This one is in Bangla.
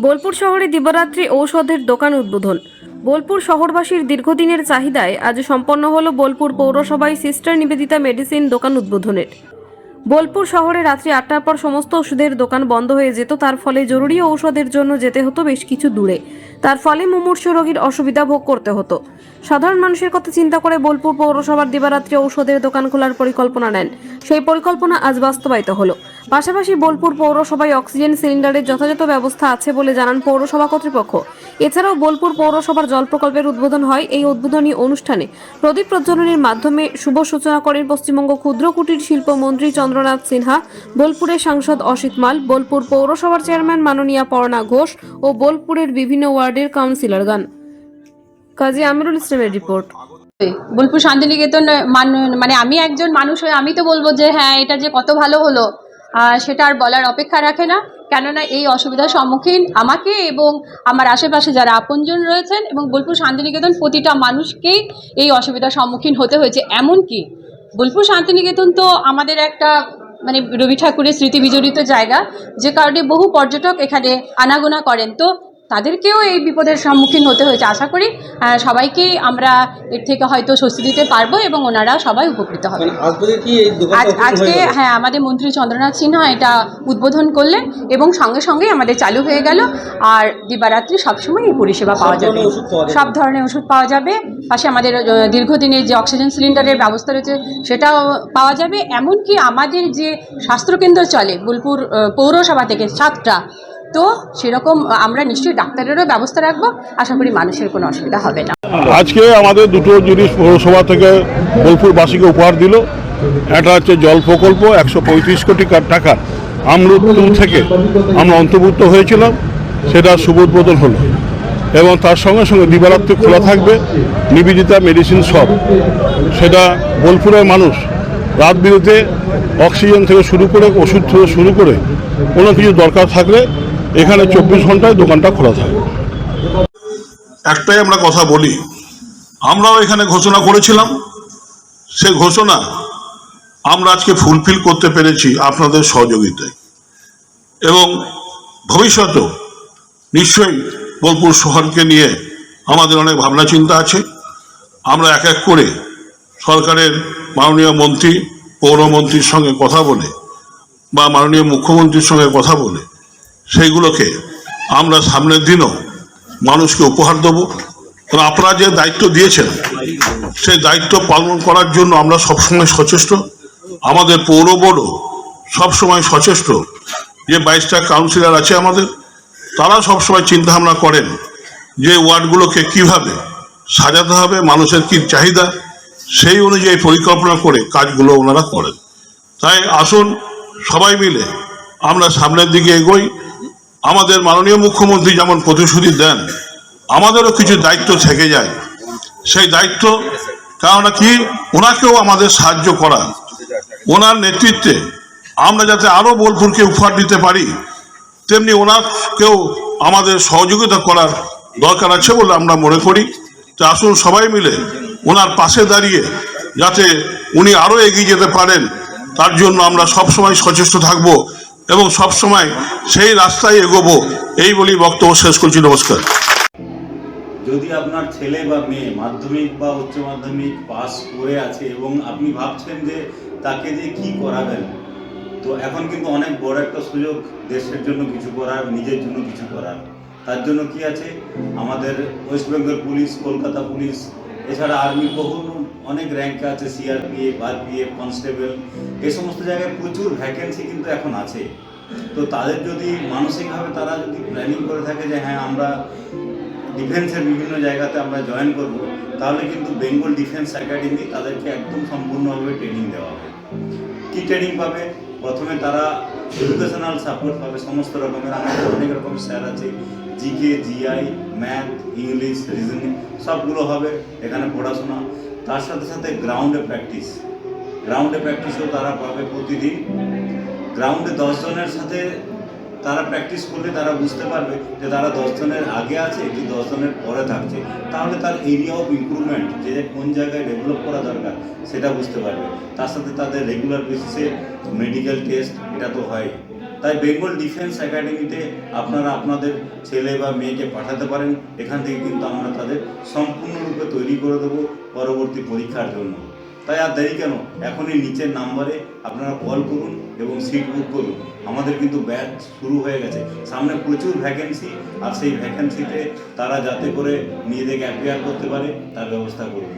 বোলপুর শহরে দিবরাত্রি ঔষধের দোকান উদ্বোধন। বোলপুর শহরবাসীর দীর্ঘদিনের চাহিদায় আজ সম্পন্ন হল বোলপুর পৌরসভায় সিস্টার নিবেদিতা মেডিসিন দোকান উদ্বোধনের। বোলপুর শহরে রাত্রি আটটার পর সমস্ত ওষুধের দোকান বন্ধ হয়ে যেত। তার ফলে জরুরি ঔষধের জন্য যেতে হতো বেশ কিছু দূরে। তার ফলে মুমূর্ষ রোগীর অসুবিধা ভোগ করতে হতো। সাধারণ মানুষের কথা চিন্তা করে বোলপুর পৌরসভার দিবারাত্রি ঔষধের দোকান খোলার পরিকল্পনা নেন। সেই পরিকল্পনা আজ বাস্তবায়িত হলো। পাশাপাশি বোলপুর পৌরসভায় অক্সিজেন সিলিন্ডারের যথাযথ ব্যবস্থা আছে বলে জানান পৌরসভা কর্তৃপক্ষ। এছাড়াও বোলপুর পৌরসভার জল প্রকল্পের উদ্বোধন হয় এই উদ্বোধনী অনুষ্ঠানে। প্রদীপ প্রজ্বলনের মাধ্যমে শুভ সূচনা করেন পশ্চিমবঙ্গ ক্ষুদ্র কুটির শিল্প মন্ত্রী চন্দ্রনাথ সিনহা বোলপুরের সাংসদ অসিত মাল, বোলপুর পৌরসভার চেয়ারম্যান মাননীয়া পর্ণা ঘোষ ও বোলপুরের বিভিন্ন ওয়ার্ডের কাউন্সিলরগণ কাজী আমিরুল ইসলামের রিপোর্ট। বোলপুর শান্তিনিকেতন মানে আমি একজন মানুষ হয়ে আমি তো বলব যে হ্যাঁ এটা যে কত ভালো হলো সেটা আর বলার অপেক্ষা রাখে না। কেননা এই অসুবিধার সম্মুখীন আমাকে এবং আমার আশেপাশে যারা আপনজন রয়েছেন এবং বোলপুর শান্তিনিকেতন প্রতিটা মানুষকেই এই অসুবিধার সম্মুখীন হতে হয়েছে। এমনকি বোলপুর শান্তিনিকেতন তো আমাদের একটা মানে রবি ঠাকুরের স্মৃতি বিজড়িত জায়গা, যে কারণে বহু পর্যটক এখানে আনাগোনা করেন। তো তাদেরকেও এই বিপদের সম্মুখীন হতে হয়েছে। আশা করি সবাইকেই আমরা এর থেকে হয়তো স্বস্তি দিতে পারব এবং ওনারা সবাই উপকৃত হবে। মানে আজকে হ্যাঁ আমাদের মন্ত্রী চন্দ্রনাথ সিনহা এটা উদ্বোধন করলেন এবং সঙ্গে সঙ্গে আমাদের চালু হয়ে গেল। আর দিবারাত্রি সবসময় এই পরিষেবা পাওয়া যাবে? সব ধরনের ওষুধ পাওয়া যাবে। পাশে আমাদের দীর্ঘদিনের যে অক্সিজেন সিলিন্ডারের ব্যবস্থা রয়েছে সেটাও পাওয়া যাবে। এমনকি আমাদের যে স্বাস্থ্যকেন্দ্র চলে বোলপুর পৌরসভা থেকে সাতটা তো সেরকম আমরা নিশ্চয়ই ডাক্তারেরও ব্যবস্থা রাখব। আশা করি মানুষের কোনো অসুবিধা হবে না। আজকে আমাদের দুটো জিনিস পৌরসভা থেকে বোলপুরবাসীকে উপহার দিল। এটা হচ্ছে জল প্রকল্প, একশো পঁয়ত্রিশ কোটি কা- টাকার আমরুদ টু থেকে আমরা অন্তর্ভুক্ত হয়েছিলাম। সেটা উদ্বোধন হলো। এবং তার সঙ্গে সঙ্গে দিবারাত্রি খোলা থাকবে, নিবেদিতা মেডিসিন শপ সেটা বোলপুরের মানুষ রাত বিরতে অক্সিজেন থেকে শুরু করে, ওষুধ থেকে শুরু করে কোনো কিছু দরকার থাকলে এখানে চব্বিশ ঘন্টায় দোকানটা খোলা থাকবে একটাই আমরা কথা বলি, আমরাও এখানে ঘোষণা করেছিলাম। সে ঘোষণা আমরা আজকে ফুলফিল করতে পেরেছি আপনাদের সহযোগিতায়। এবং ভবিষ্যতেও নিশ্চয়ই বোলপুর শহরকে নিয়ে আমাদের অনেক ভাবনা চিন্তা আছে। আমরা এক এক করে সরকারের মাননীয় মন্ত্রী, পৌরমন্ত্রীর সঙ্গে কথা বলে বা মাননীয় মুখ্যমন্ত্রীর সঙ্গে কথা বলে সেইগুলোকে আমরা সামনের দিনও মানুষকে উপহার দেবো। কারণ আপনারা যে দায়িত্ব দিয়েছেন, সেই দায়িত্ব পালন করার জন্য আমরা সবসময় সচেষ্ট। আমাদের পৌর বোর্ডও সবসময় সচেষ্ট যে বাইশটা কাউন্সিলর আছে আমাদের। তারা সবসময় চিন্তা ভাবনা করেন যে ওয়ার্ডগুলোকে কীভাবে সাজাতে হবে, মানুষের কি চাহিদা, সেই অনুযায়ী পরিকল্পনা করে কাজগুলো ওনারা করেন। তাই আসুন সবাই মিলে আমরা সামনের দিকে এগোই। আমাদের মাননীয় মুখ্যমন্ত্রী যেমন প্রতিশ্রুতি দেন, আমাদেরও কিছু দায়িত্ব থেকে যায়। সেই দায়িত্ব, কেননা কি? ওনাকেও আমাদের সাহায্য করা। ওনার নেতৃত্বে আমরা যাতে আরও বোলপুরকে উপহার দিতে পারি, তেমনি ওনাকেও আমাদের সহযোগিতা করার দরকার আছে বলে আমরা মনে করি। তো আসুন সবাই মিলে ওনার পাশে দাঁড়িয়ে যাতে উনি আরও এগিয়ে যেতে পারেন। তার জন্য আমরা সবসময় সচেষ্ট থাকব এবং সবসময় সেই রাস্তায় এগোবো। এই বলেই বক্তব্য শেষ করছি, নমস্কার। যদি আপনার ছেলে বা মেয়ে মাধ্যমিক বা উচ্চ মাধ্যমিক পাস করে আছে এবং আপনি ভাবছেন যে তাকে দিয়ে কি করাবেন, তো এখন কিন্তু অনেক বড় একটা সুযোগ দেশের জন্য কিছু করার, নিজের জন্য কিছু করার। তার জন্য কি আছে? আমাদের West Bengal police, Kolkata police, এছাড়া আর্মি বহু অনেক র্যাঙ্ক আছে সিআরপিএফ আরপিএফ কনস্টেবল এই সমস্ত জায়গায় প্রচুর ভ্যাকেন্সি কিন্তু এখন আছে। তো তাদের যদি মানসিকভাবে তারা যদি প্ল্যানিং করে থাকে যে হ্যাঁ আমরা ডিফেন্সের বিভিন্ন জায়গাতে আমরা জয়েন করব, তাহলে কিন্তু বেঙ্গল ডিফেন্স একাডেমি তাদেরকে একদম সম্পূর্ণভাবে ট্রেনিং দেওয়া হবে। কী ট্রেনিং পাবে? প্রথমে তারা এডুকেশনাল সাপোর্ট পাবে, সমস্ত রকমের। আমাদের অনেক রকম স্যার আছে GK GI math English reasoning সবগুলো হবে এখানে পড়াশোনা। তার সাথে সাথে গ্রাউন্ডে প্র্যাকটিস গ্রাউন্ডে প্র্যাকটিসও তারা পাবে প্রতিদিন। গ্রাউন্ডে দশজনের সাথে তারা প্র্যাকটিস করলে তারা বুঝতে পারবে যে তারা দশজনের আগে আছে কি দশজনের পরে থাকছে। তাহলে তার এরিয়া অফ ইমপ্রুভমেন্ট যে কোন জায়গায় ডেভেলপ করা দরকার, সেটা বুঝতে পারবে। তার সাথে তাদের রেগুলার বেসিসে মেডিকেল টেস্ট এটা তো হয়। তাই বেঙ্গল ডিফেন্স একাডেমিতে আপনারা আপনাদের ছেলে বা মেয়েকে পাঠাতে পারেন। এখান থেকে কিন্তু আমরা তাদের সম্পূর্ণরূপে তৈরি করে দেবো পরবর্তী পরীক্ষার জন্য। তাই আর দেরি কেন? এখনই নিচের নাম্বারে আপনারা কল করুন এবং সিট বুক করুন। আমাদের কিন্তু ব্যাচ শুরু হয়ে গেছে। সামনে প্রচুর ভ্যাকেন্সি আর সেই ভ্যাকেন্সিতে তারা যাতে করে নিজেদেরকে অ্যাপিয়ার করতে পারে, তার ব্যবস্থা করুন।